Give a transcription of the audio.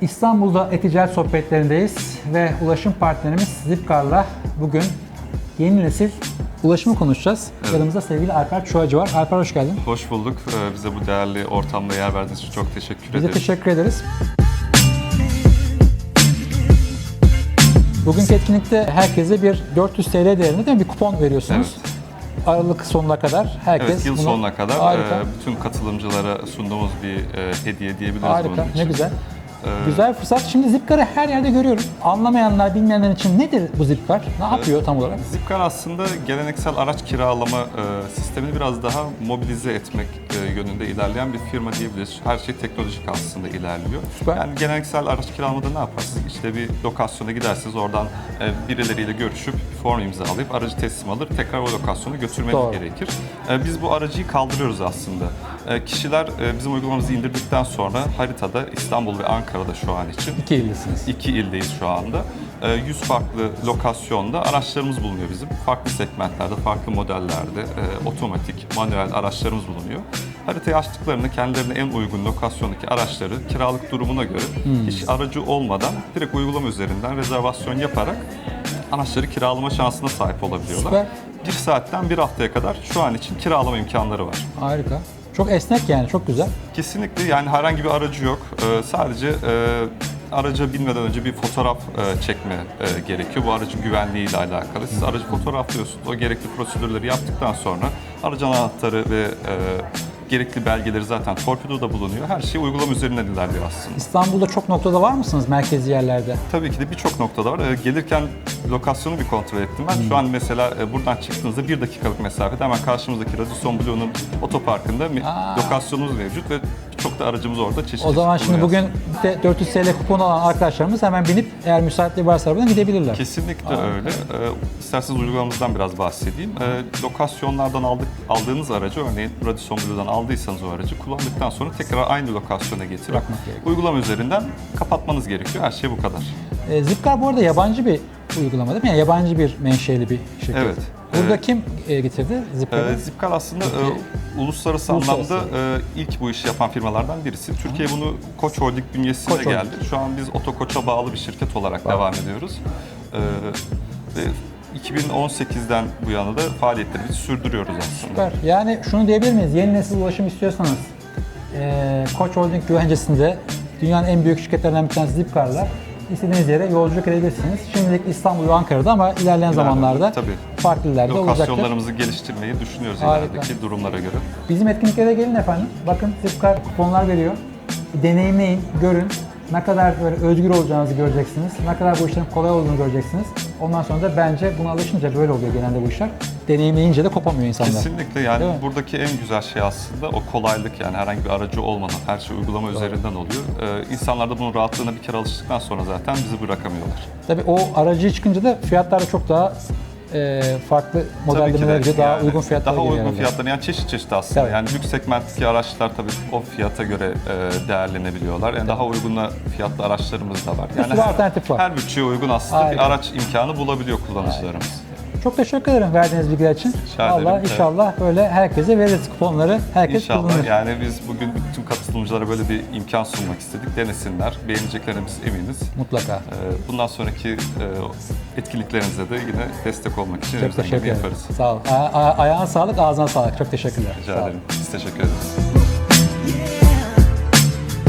İstanbul'da Eticel sohbetlerindeyiz ve ulaşım partnerimiz Zipcar'la bugün yeni nesil ulaşımı konuşacağız. Yanımızda sevgili Alper Çuhacı var. Alper hoş geldin. Hoş bulduk. Ee, Bize bu değerli ortamda yer verdiğiniz için çok teşekkür Biz de ederim. teşekkür ederiz. Bugünkü etkinlikte herkese bir 400 TL değerinde değil mi? bir kupon veriyorsunuz. Aralık sonuna kadar herkes Evet, yıl bunu- sonuna kadar Harika. e, bütün katılımcılara sunduğumuz bir e, hediye diyebiliriz Harika, bunun için. ne güzel. Ee, Güzel fırsat. Şimdi Zipcar'ı her yerde görüyorum. Anlamayanlar, bilmeyenler için nedir bu Zipcar? Ne yapıyor tam olarak? Zipcar aslında geleneksel araç kiralama e, sistemini biraz daha mobilize etmek e, yönünde ilerleyen bir firma diyebiliriz. Her şey teknolojik aslında ilerliyor. Süper. Yani geleneksel araç kiralamada ne yaparsınız? İşte bir lokasyona gidersiniz, oradan e, birileriyle görüşüp form imzalayıp aracı teslim alır, tekrar o lokasyona götürmeniz Doğru. gerekir. E, biz bu aracıyı kaldırıyoruz aslında. E, kişiler e, bizim uygulamamızı indirdikten sonra haritada İstanbul ve Ankara'da şu an için İki ildesiniz. İki ildeyiz şu anda. Ee, 100 farklı lokasyonda araçlarımız bulunuyor bizim. Farklı segmentlerde, farklı modellerde otomatik, manuel araçlarımız bulunuyor. Haritayı açtıklarında kendilerine en uygun lokasyondaki araçları kiralık durumuna göre hiç aracı olmadan direkt uygulama üzerinden rezervasyon yaparak araçları kiralama şansına sahip olabiliyorlar. Süper. Bir saatten bir haftaya kadar şu an için kiralama imkanları var. Harika. Çok esnek yani, çok güzel. Kesinlikle yani herhangi bir aracı yok. Ee, sadece e, araca binmeden önce bir fotoğraf e, çekme e, gerekiyor. Bu aracın güvenliğiyle alakalı. Siz aracı fotoğraflıyorsunuz. O gerekli prosedürleri yaptıktan sonra aracın anahtarı ve e, gerekli belgeleri zaten torpidoda bulunuyor. Her şey uygulama üzerinden ilerliyor aslında. İstanbul'da çok noktada var mısınız merkezi yerlerde? Tabii ki de birçok noktada var. Ee, gelirken lokasyonu bir kontrol ettim ben. Şu an mesela e, buradan çıktığınızda bir dakikalık mesafede hemen karşımızdaki Radisson Blue'nun otoparkında Aa. lokasyonumuz mevcut ve birçok da aracımız orada çeşitli. O zaman şimdi bugün de 400 TL kupon alan arkadaşlarımız hemen binip eğer müsaitliği varsa buradan gidebilirler. Kesinlikle öyle. Ee, isterseniz uygulamamızdan biraz bahsedeyim. Ee, lokasyonlardan aldık, aldığınız aracı, örneğin Radisson Blue'dan aldıysanız o aracı kullandıktan sonra tekrar aynı lokasyona getirip Bırakmak gerekiyor. uygulama üzerinden kapatmanız gerekiyor. Her şey bu kadar. E, Zipcar bu arada yabancı bir uygulama değil mi? Yani yabancı bir menşeli bir şirket. Evet. Burada Evet. kim e, getirdi Zipcar'ı? Ee, Zipcar aslında e, uluslararası, Uluslararası. anlamda e, ilk bu işi yapan firmalardan birisi. Türkiye bunu Koç Holding bünyesinde Koç Holding. geldi. Şu an biz Otokoç'a bağlı bir şirket olarak devam ediyoruz. Ee, ve 2018'den bu yana da faaliyetlerimizi sürdürüyoruz aslında. Süper. Yani şunu diyebilir miyiz? Yeni nesil ulaşım istiyorsanız e, Koç Holding güvencesinde dünyanın en büyük şirketlerinden bir tanesi Zipcar'la istediğiniz yere yolculuk edebilirsiniz. Şimdilik İstanbul ve Ankara'da ama ilerleyen zamanlarda tabii. farklı illerde olacaktır. Lokasyonlarımızı geliştirmeyi düşünüyoruz Harika. ilerideki durumlara göre. Bizim etkinliklere gelin efendim. Bakın Zipcar kuponlar veriyor. Deneyimleyin, görün. Ne kadar böyle özgür olacağınızı göreceksiniz. Ne kadar bu işlerin kolay olduğunu göreceksiniz. Ondan sonra da bence buna alışınca böyle oluyor genelde bu işler. Deneyimleyince de kopamıyor insanlar. Kesinlikle yani Değil mi? buradaki en güzel şey aslında o kolaylık yani herhangi bir aracı olmadan her şey uygulama üzerinden oluyor. Ee, insanlar da bunun rahatlığına bir kere alıştıktan sonra zaten bizi bırakamıyorlar. Tabii o aracı çıkınca da fiyatlar da çok daha e, farklı Tabii ki modellemelere de göre daha yani uygun fiyatlara Daha uygun herhalde. fiyatlar yani çeşit çeşit aslında. Tabii. Yani lüks segmentteki araçlar tabii o fiyata göre e, değerlenebiliyorlar. Yani daha uyguna fiyatlı araçlarımız da var. Yani sürü alternatif var. Her bütçeye uygun aslında Harika. bir araç imkanı bulabiliyor kullanıcılarımız. Çok teşekkür ederim verdiğiniz bilgiler için. Rica ederim. Vallahi Evet. inşallah böyle herkese veririz kuponları. Herkes İnşallah kullanır. yani biz bugün bütün katılımcılara böyle bir imkan sunmak istedik. Denesinler. Beğeneceklerine biz eminiz. Mutlaka. Ee, Bundan sonraki e, etkinliklerinize de yine destek olmak için Çok elimizden teşekkür geleni ederim. yaparız. Sağ ol. A- a- ayağına sağlık, ağzına sağlık. Çok teşekkürler. Rica ol. ederim. Biz teşekkür ederiz.